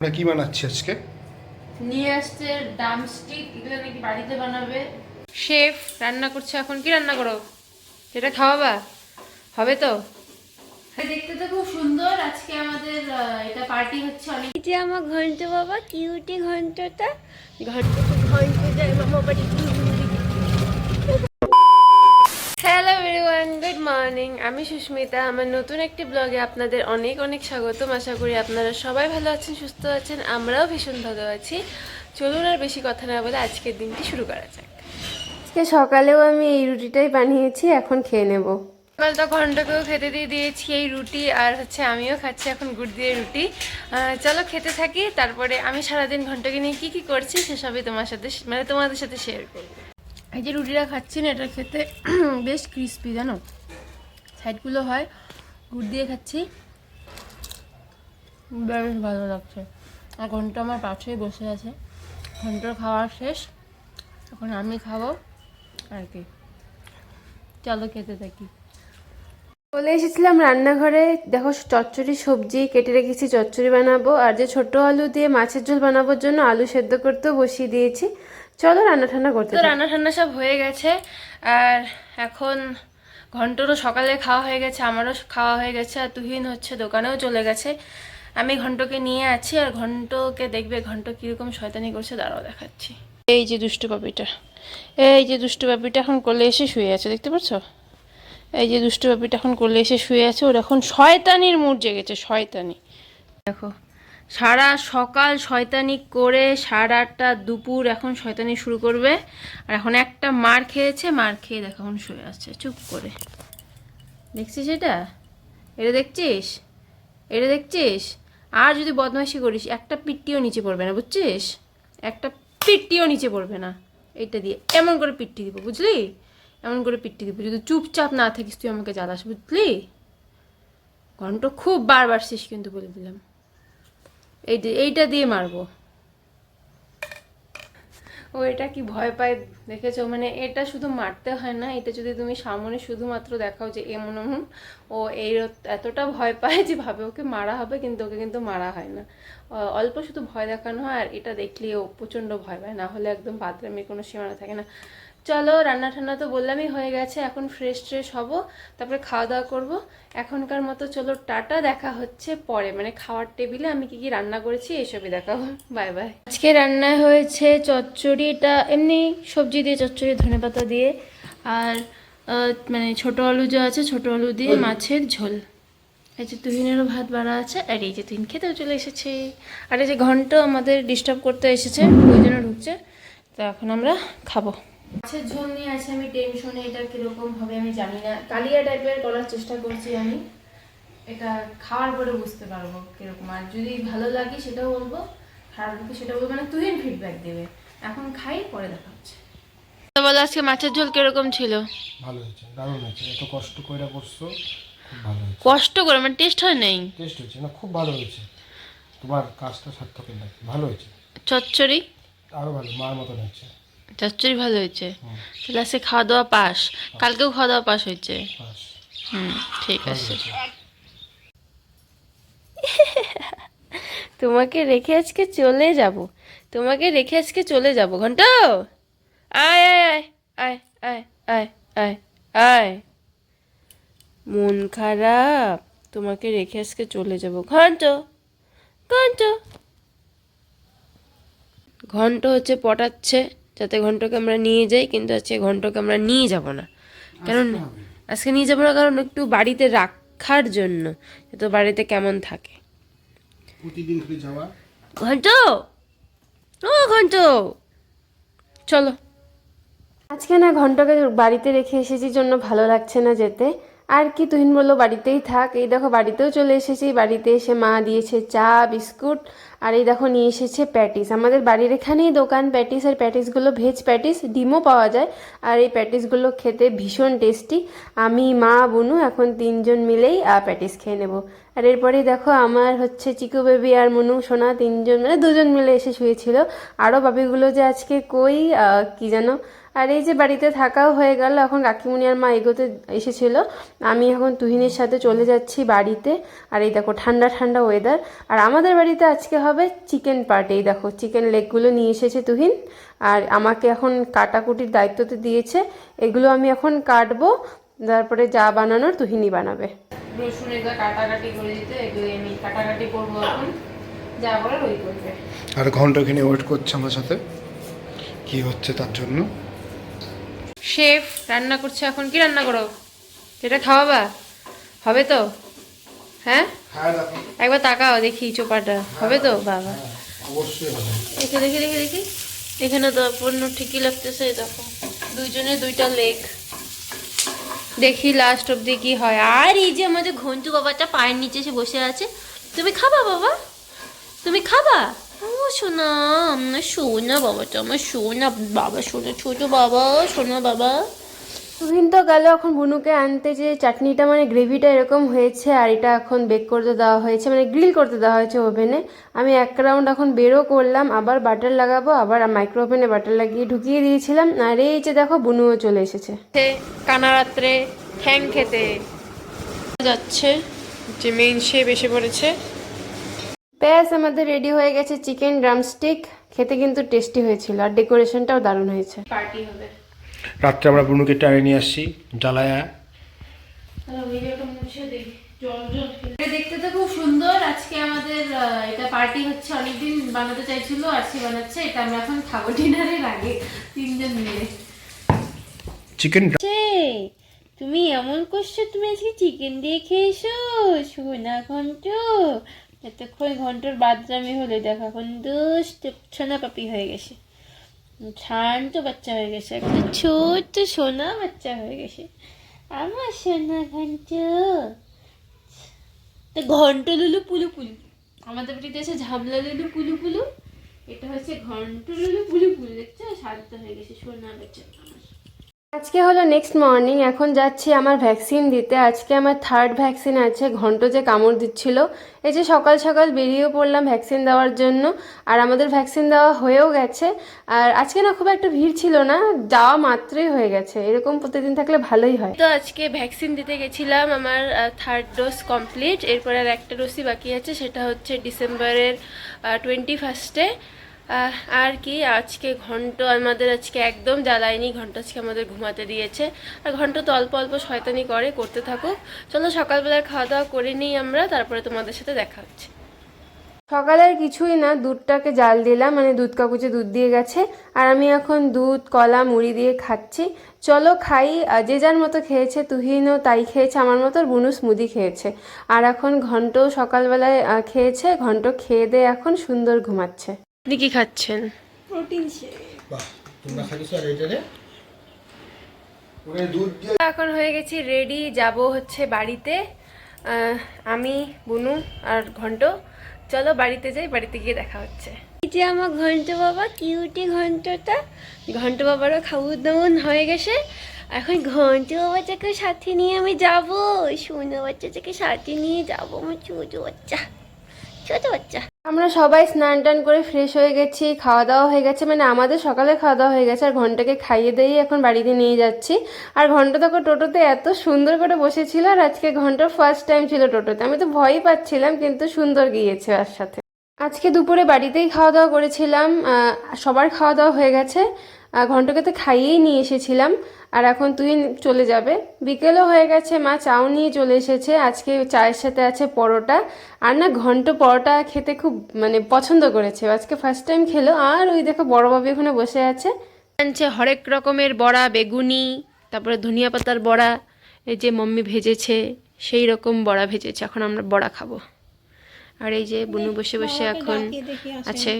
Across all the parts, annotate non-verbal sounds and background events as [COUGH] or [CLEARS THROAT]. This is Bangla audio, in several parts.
আমরা কি বানাচ্ছি আজকে? নিয়ে আসছে ডামস্টিক এগুলো নাকি বাড়িতে বানাবে। শেফ রান্না করছে এখন কি রান্না করো? এটা খাওয়াবা? হবে তো? দেখতে তো খুব সুন্দর। আজকে আমাদের এটা পার্টি হচ্ছে অনেক এটা আমার ঘন্ট বাবা কিউটি ঘন্টটা। ঘন্ট ঘন্ট যায় মামা বাড়ি হ্যালো এভরিওয়ান গুড মর্নিং আমি সুস্মিতা আমার নতুন একটি ব্লগে আপনাদের অনেক অনেক স্বাগতম। আশা করি আপনারা সবাই ভালো আছেন সুস্থ আছেন আমরাও ভীষণ ভালো আছি। চলুন আর বেশি কথা না বলে আজকের দিনটি শুরু করা যাক। আজকে সকালেও আমি এই রুটিটাই বানিয়েছি এখন খেয়ে নেব। সকাল তো ঘন্টাকেও খেতে দিয়ে দিয়েছি এই রুটি আর হচ্ছে আমিও খাচ্ছি এখন গুড় দিয়ে রুটি। চলো খেতে থাকি তারপরে আমি সারাদিন ঘন্টাকে নিয়ে কী কী করছি সেসবই তোমার সাথে মানে তোমাদের সাথে শেয়ার করব। এই যে রুটিটা খাচ্ছি না এটা খেতে [CLEARS THROAT] বেশ ক্রিস্পি জানো? সাইডগুলো হয় গুড় দিয়ে খাচ্ছি। বেশ ভালো লাগছে। আর ঘণ্টা আমার পাশেই বসে আছে। ঘণ্টার খাওয়া শেষ। এখন আমি খাব আর কি। চলো খেতে থাকি। চলে এসেছিলাম রান্নাঘরে। দেখো চচ্চড়ি সবজি কেটে রেখেছি চচ্চড়ি বানাবো। আর যে ছোট আলু দিয়ে মাছের ঝোল বানাবোর জন্য আলু সেদ্ধ করতেও বসিয়ে দিয়েছি। চলো রান্না ঠান্না করতে রান্না ঠান্না সব হয়ে গেছে। আর এখন ঘন্টরও সকালে খাওয়া হয়ে গেছে আমারও খাওয়া হয়ে গেছে আর তুহিন হচ্ছে দোকানেও চলে গেছে। আমি ঘন্টকে নিয়ে আছি আর ঘন্টকে দেখবে ঘন্ট কীরকম শয়তানি করছে দাঁড়াও দেখাচ্ছি। এই যে দুষ্টু পাপিটা এই যে দুষ্টু পাপিটা এখন কোলে এসে শুয়ে আছে দেখতে পাচ্ছ? এই যে দুষ্টু পাপিটা এখন কোলে এসে শুয়ে আছে ওর এখন শয়তানির মুড জেগেছে শয়তানি। দেখো সারা সকাল শয়তানি করে সারাটা দুপুর এখন শয়তানি শুরু করবে। আর এখন একটা মার খেয়েছে, মার খেয়ে দেখো এখন শুয়ে আছে, চুপ করে। দেখছিস এটা? এটা দেখছিস? এটা দেখছিস? আর যদি বদমাইশি করিস, একটা পিট্টিও নিচে পড়বে না, বুঝছিস? একটা পিট্টিও নিচে পড়বে না। এটা দিয়ে এমন করে পিট্টি দিব, বুঝলি? এমন করে পিট্টি দিব, যদি চুপচাপ না থাকিস, তুই আমাকে জ্বালাস, বুঝলি? ঘন্ট খুব বারবার শেষ কিন্তু বলে দিলাম। এই এইটা দিয়ে মারবো। ও, এটা কি ভয় পায় দেখেছ? মানে এটা শুধু মারতে হয় না, এটা যদি তুমি সামনে শুধুমাত্র দেখাও যে এমন এমন, ও এই এতটা ভয় পায় যে ভাবে ওকে মারা হবে, কিন্তু ওকে কিন্তু মারা হয় না। অল্প শুধু ভয় দেখানো হয়, আর এটা দেখলে ও প্রচণ্ড ভয় পায়, না হলে একদম বাথরুমে কোনো সীমানা থাকে না। চলো রান্না টান্না তো বললামই হয়ে গেছে, এখন ফ্রেশ ট্রেশ হব, তারপরে খাওয়া দাওয়া করব। এখনকার মতো চলো, টাটা, দেখা হচ্ছে পরে। মানে খাওয়ার টেবিলে আমি কি কি রান্না করেছি এইসবই দেখাবো। Bye bye. আজকে রান্না হয়েছে চচ্চড়িটা, এমনি সবজি দিয়ে চচ্চড়ি ধনেপাতা দিয়ে, আর মানে ছোট আলু যা আছে, ছোট আলু দিয়ে মাছের ঝোল। এই যে তুহিনেরও ভাত বাড়া আছে, আর এই যে তুহিন খেতেও চলে এসেছে। আর এই যে ঘণ্টা আমাদের ডিস্টার্ব করতে এসেছে, ওই জন্য ঢুকছে, তো এখন আমরা খাব। মাছের ঝোল নিয়ে আছে আমি টেনশনে এটা কীরকম হবে আমি জানি না। কালিয়া টাইপের করার চেষ্টা করছি আমি। এটা খাওয়ার পরে বুঝতে পারব কীরকম। আর যদি ভালো লাগে সেটাও বলব খারাপ লাগে সেটা বলব। মানে তুহিন ফিডব্যাক দেবে। এখন খাই পরে দেখা হচ্ছে। তো বলো আজকে মাছের ঝোল কীরকম ছিল? ভালো হয়েছে দারুণ হয়েছে। এত কষ্ট করে করছ খুব ভালো হয়েছে। কষ্ট করে? মানে টেস্ট হয় নাই? টেস্ট হয়েছে না খুব ভালো হয়েছে। তোমার কাজটা সার্থকের লাগে ভালো হয়েছে। চচ্চড়ি? আরও ভালো মার মতন হয়েছে। চচ্চড়ি ভালো হয়েছে তাহলে আজকে খাওয়া দাওয়া পাস কালকেও খাওয়া দাওয়া পাস হয়েছে হুম ঠিক আছে তোমাকে রেখে আজকে চলে যাব তোমাকে রেখে আজকে চলে যাব ঘণ্টা আয় আয় আয় আয় আয় আয় আয় মন খারাপ তোমাকে রেখে আজকে চলে যাব ঘন্ট ঘন্ট ঘন্ট হচ্ছে পটাচ্ছে যাতে ঘন্টকে আমরা নিয়ে যাই কিন্তু আজকে ঘন্টকে আমরা নিয়ে যাব না। কারণ আজকে নিয়ে যাব না কারণ একটু বাড়িতে রাখার জন্য তো বাড়িতে কেমন থাকে? প্রতিদিন ঘন্ট! ও ঘন্ট! চলো। আজকে না ঘন্টাকে বাড়িতে রেখে এসেছি জন্য ভালো লাগছে না যেতে। আর কি তুহিন বলল বাড়িতেই থাক। এই দেখো বাড়িতেও চলে এসেছি। বাড়িতে এসে মা দিয়েছে চা বিস্কুট আর এই দেখো নিয়ে এসেছে প্যাটিস। আমাদের বাড়ির এখানেই দোকান প্যাটিস আর প্যাটিসগুলো ভেজ প্যাটিস, ডিমও পাওয়া যায়। আর এই প্যাটিসগুলো খেতে ভীষণ টেস্টি। আমি, মা, বুনু এখন তিনজন মিলেই প্যাটিস খেয়ে নেব। আর এরপরে দেখো আমার হচ্ছে চিকু বেবি আর মনু, সোনা তিনজন মানে দুজন মিলে এসে শুয়েছিল। আরও বাবিগুলো যে আজকে কই কি যেন আর এই যে বাড়িতে থাকাও হয়ে গেল, এখন কাকিমুনি আর মা এগোতে এসেছিল। আমি এখন তুহিনের সাথে চলে যাচ্ছি বাড়িতে। আর এই দেখো ঠান্ডা ঠান্ডা ওয়েদার আর আমাদের বাড়িতে আজকে হবে চিকেন পার্টি এই দেখো চিকেন লেগগুলো নিয়ে এসেছে তুহিন। আর আমাকে এখন কাটাকুটির দায়িত্ব তো দিয়েছে এগুলো আমি এখন কাটবো তারপরে যা বানানোর তুহিনই বানাবে। রসুন এগুলো কাটাকাটি করে দিতে এগুলো আমি কাটাকাটি করব এখন। যা বলার ওই করবে। আর ঘণ্টা এখানে ওয়েট করছে আমার সাথে কি হচ্ছে তার জন্য? শেফ রান্না করছে এখন কি রান্না করো? যেটা খাওয়াবা? হবে তো? হ্যাঁ? হ্যাঁ একবার তাকাও দেখি চোপাটা। হবে তো? বাবা। হবে। দেখি দেখি দেখি দেখি। এখানে তো পণ্য ঠিকই লাগতেছে দেখো। দুইজনের দুইটা লেগ। দেখি লাস্ট অব্দি কি হয়। আর এই যে আমাদের ঘন্টু বাবাটা পায়ের নিচে এসে বসে আছে। তুমি খাবা বাবা? তুমি খাবা? ও সোনা আমার সোনা বাবাটা আমার সোনা। বাবা সোনা ছোট বাবা সোনা বাবা। তুহিন তো গেল এখন বুনুকে আনতে যে চাটনিটা মানে গ্রেভিটা এরকম হয়েছে আর এটা এখন বেক করতে দেওয়া হয়েছে মানে গ্রিল করতে দেওয়া হয়েছে ওভেনে আমি এক রাউন্ড এখন বেরও করলাম আবার বাটার লাগাবো আবার মাইক্রো ওভেনে বাটার লাগিয়ে ঢুকিয়ে দিয়েছিলাম। আর এই যে দেখো বুনুও চলে এসেছে। কানা রাত্রে ঠ্যাং খেতে যাচ্ছে যে মেইন শেপ এসে পড়েছে। ব্যাস আমাদের রেডি হয়ে গেছে চিকেন ড্রামস্টিক খেতে কিন্তু টেস্টি হয়েছিল আর ডেকোরেশনটাও দারুণ হয়েছে। পার্টি হবে। রাত্রে আমরা বুনুকে টানে নিয়ে আসছি জ্বালায়া। দেখতে তো খুব সুন্দর আজকে আমাদের এটা পার্টি হচ্ছে অনেকদিন বানাতে চাইছিল আজকে বানাচ্ছে এটা আমরা এখন খাব ডিনারের আগে তিনজন মিলে। চিকেন তুমি এমন করছ তুমি আজকে চিকেন দিয়ে খেয়েছো? সোনা ঘন্ট এতক্ষণ ঘণ্টার বাদরামি হলে দেখো এখন দুষ্ট সোনা পাপি হয়ে গেছে। শান্ত বাচ্চা হয়ে গেছে। একটা ছোট্ট সোনা বাচ্চা হয়ে গেছে। আমার সোনা ঘন্ট। ঘন্ট লুলু পুলু পুলু। আমাদের বাড়িতে এসে ঝামলা লুলু পুলু পুলু। এটা হচ্ছে ঘন্ট লুলু পুলু পুলু। দেখছ? শান্ত হয়ে গেছে সোনা বেচে আজকে হলো নেক্সট মর্নিং এখন যাচ্ছি আমার ভ্যাকসিন দিতে। আজকে আমার থার্ড ভ্যাকসিন আছে, ঘন্ট যে কামড় দিচ্ছিল। এই যে সকাল সকাল বেরিয়েও পড়লাম ভ্যাকসিন দেওয়ার জন্য, আর আমাদের ভ্যাকসিন দেওয়া হয়েও গেছে। আর আজকে না খুব একটা ভিড় ছিল না, যাওয়া মাত্রই হয়ে গেছে। এরকম প্রতিদিন থাকলে ভালোই হয়। তো আজকে ভ্যাকসিন দিতে গেছিলাম আমার থার্ড ডোজ কমপ্লিট এরপর আর একটা ডোজই বাকি আছে, সেটা হচ্ছে ডিসেম্বরের টোয়েন্টি ফার্স্টে আর কি, আজকে ঘন্ট আমাদের আজকে একদম জ্বালায়নি, ঘন্ট আজকে আমাদের ঘুমাতে দিয়েছে। আর ঘন্ট তো অল্প অল্প শয়তানি করে, করতে থাকুক। চলো সকালবেলার খাওয়া দাওয়া করে নিই আমরা, তারপরে তোমাদের সাথে দেখা হচ্ছে। সকালে আর কিছুই না, দুধটাকে জাল দিলাম মানে দুধ কাকুচে দুধ দিয়ে গেছে। আর আমি এখন দুধ, কলা, মুড়ি দিয়ে খাচ্ছি। চলো খাই যে যার মতো খেয়েছে, তুহিনও তাই খেয়েছে, আমার মতো বুনু স্মুদি খেয়েছে। আর এখন ঘন্ট সকালবেলায় খেয়েছে, ঘন্ট খেয়ে দিয়ে এখন সুন্দর ঘুমাচ্ছে। আপনি কি খাচ্ছেন? প্রোটিন এখন হয়ে গেছি রেডি যাব হচ্ছে বাড়িতে। আমি বুনু আর ঘন্ট। চলো বাড়িতে যাই বাড়িতে গিয়ে দেখা হচ্ছে। এই যে আমার ঘন্ট বাবা কিউটি ঘন্টটা। ঘন্ট বাবারও খাওয়া দাওয়া হয়ে গেছে। এখন ঘন্ট বাবাটাকে সাথে নিয়ে আমি যাব। সোনা বাচ্চাটাকে সাথে নিয়ে যাব আমার ছোট বাচ্চা। ছোট বাচ্চা। আমরা সবাই স্নান টান করে ফ্রেশ হয়ে গেছি খাওয়া দাওয়া হয়ে গেছে মানে আমাদের সকালে খাওয়া দাওয়া হয়ে গেছে, আর ঘন্টাকে খাইয়ে দিয়ে এখন বাড়িতে নিয়ে যাচ্ছি। আর ঘণ্টা তখন টোটোতে এত সুন্দর করে বসেছিল, আর আজকে ঘণ্টার ফার্স্ট টাইম ছিল টোটোতে। আমি তো ভয়ই পাচ্ছিলাম, কিন্তু সুন্দর গিয়েছে আর সাথে। আজকে দুপুরে বাড়িতেই খাওয়া দাওয়া করেছিলাম সবার খাওয়া দাওয়া হয়ে গেছে। ঘন্টাকে তো খাইয়েই নিয়ে এসেছিলাম। আর এখন তুই চলে যাবে। বিকেলও হয়ে গেছে মা চাও নিয়ে চলে এসেছে। আজকে চায়ের সাথে আছে পরোটা। আর না ঘন্ট পরোটা খেতে খুব মানে পছন্দ করেছে। আজকে ফার্স্ট টাইম খেলো। আর ওই দেখো বড় বাবু ওখানে বসে আছে। আনছে হরেক রকমের বড়া বেগুনি তারপরে ধনিয়া পাতার বড়া এই যে মম্মি ভেজেছে সেই রকম বড়া ভেজেছে। এখন আমরা বড়া খাব। আর এই যে বুনু বসে বসে এখন আছে।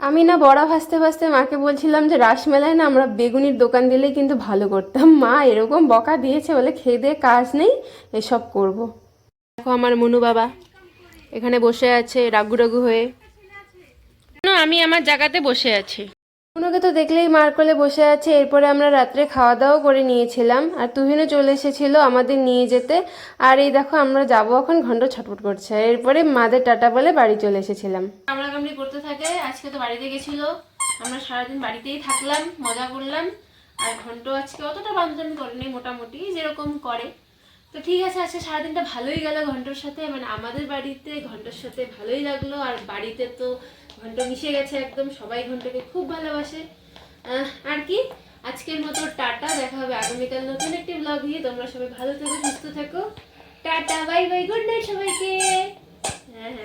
আমি না বড়া ভাসতে ভাসতে মাকে বলছিলাম যে রাসমেলায় না আমরা বেগুনির দোকান দিলেই কিন্তু ভালো করতাম। মা এরকম বকা দিয়েছে বলে খেয়ে দিয়ে কাজ নেই, এসব করব। দেখো আমার মনু বাবা, এখানে বসে আছে রাগু রাগু হয়ে। আমি আমার জায়গাতে বসে আছি। মনুকে তো দেখলেই মার কোলে বসে আছে, এরপরে আমরা রাত্রে খাওয়া দাওয়া করে নিয়েছিলাম। আর তুহিনও চলে এসেছিল আমাদের নিয়ে যেতে। আর এই দেখো, আমরা যাব এখন ঘন্ট ছটফট করছে। আর এরপরে মাদের টাটা বলে বাড়ি চলে এসেছিলাম। কামড়া কামড়ি করতে থাকে, আজকে তো বাড়িতে গেছিল। আমরা সারাদিন বাড়িতেই থাকলাম, মজা করলাম। আর ঘন্ট আজকে অতটা বান্ধবী করেনি, মোটামুটি যেরকম করে। তো ঠিক আছে, আজকে সারাদিনটা ভালোই গেল ঘণ্টার সাথে। মানে আমাদের বাড়িতে ঘণ্টার সাথে ভালোই লাগল। আর বাড়িতে তো ঘন্ট মিশে গেছে একদম, সবাই ঘন্টাকে খুব ভালোবাসে। আর কি, আজকের মতো টাটা, দেখা হবে আগামীকাল নতুন একটি ব্লগ নিয়ে। তোমরা সবাই ভালো থাকো, সুস্থ থাকো। Tata bye bye good night সবাইকে। হ্যাঁ হ্যাঁ।